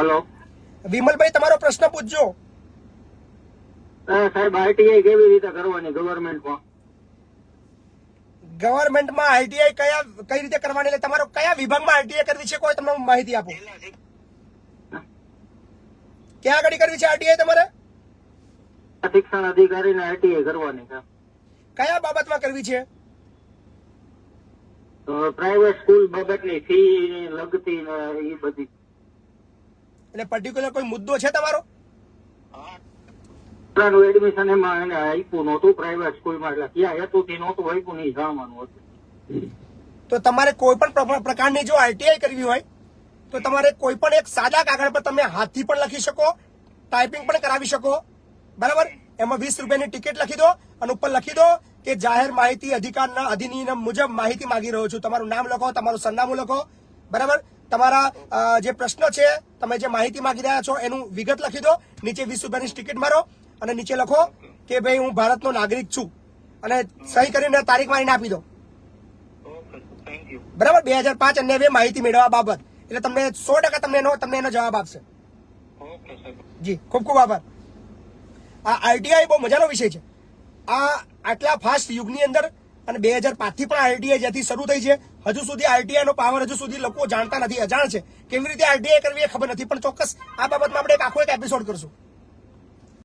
Hello. Vimalbhai તમારો પ્રશ્ન પૂછજો. સાહેબ આરટીઆઈ કેવી રીતે કરવાની ગવર્મેન્ટમાં ગવર્મેન્ટમાં આઈટીઆઈ કયા કઈ રીતે કરવાની? એટલે તમારો કયા વિભાગમાં આઈટીઆઈ કરવી છે? કોઈ તમને માહિતી આપો. ક્યાં આગળ કરવી છે આઈટીઆઈ તમારે? શિક્ષણ અધિકારીને આરટીઆઈ કરવાની છે. કયા બાબતમાં કરવી છે? પ્રાઇવેટ સ્કૂલ બાબતની ફી લગતી ને એ બધી. એટલે પર્ટિક્યુલર કોઈ મુદ્દો છે તમારો? નું એડમિશન એમાં એને આપ્યું નહોતું પ્રાઇવેટ સ્કૂલમાં એટલે ક્યાં હેતુથી નહોતું આપ્યું નહીં ઈ જાણવાનું હતું. તો તમારે કોઈ પણ પ્રકારની જો આઈટીઆઈ કરવી હોય તો તમારે કોઈ પણ એક સાદા કાગળ પર તમે હાથથી પણ લખી શકો ટાઈપિંગ પણ કરાવી શકો બરાબર? એમાં વીસ રૂપિયાની ટિકિટ લખી દો અને ઉપર લખી દો કે જાહેર માહિતી અધિકારના અધિનિયમ મુજબ માહિતી માંગી રહ્યો છું. તમારું નામ લખો તમારું સરનામું લખો બરાબર? તમારા જે પ્રશ્ન છે, તમે જે માહિતી માંગી રહ્યા છો, એનું વિગત લખી દો. નીચે વીસ રૂપિયાની ટિકિટ મારો અને નીચે લખો કે ભાઈ હું ભારતનો નાગરિક છું. અને સહી કરીને તારીખ મારીને આપી દો. બરાબર? બે હજાર પાંચ અન્ય બે માહિતી મેળવવા બાબત. એટલે તમને સો ટકા તમને એનો તમને એનો જવાબ આપશે. જી, ખૂબ ખૂબ આભાર. આ આરટીઆઈ બહુ મજાનો વિષય છે. આ આટલા ફાસ્ટ યુગની અંદર અને બે હજાર પાંચથી પણ આરટીઆઈ જ્યાંથી શરૂ થઈ છે. હજુ સુધી આરટીઆઈ નો પાવર હજુ સુધી લોકો જાણતા નથી, અજાણ છે. કેવી રીતે આરટીઆઈ કરવી એ ખબર નથી, પણ ચોક્કસ આ બાબતમાં આપણે એક આખો એક એપિસોડ કરશું.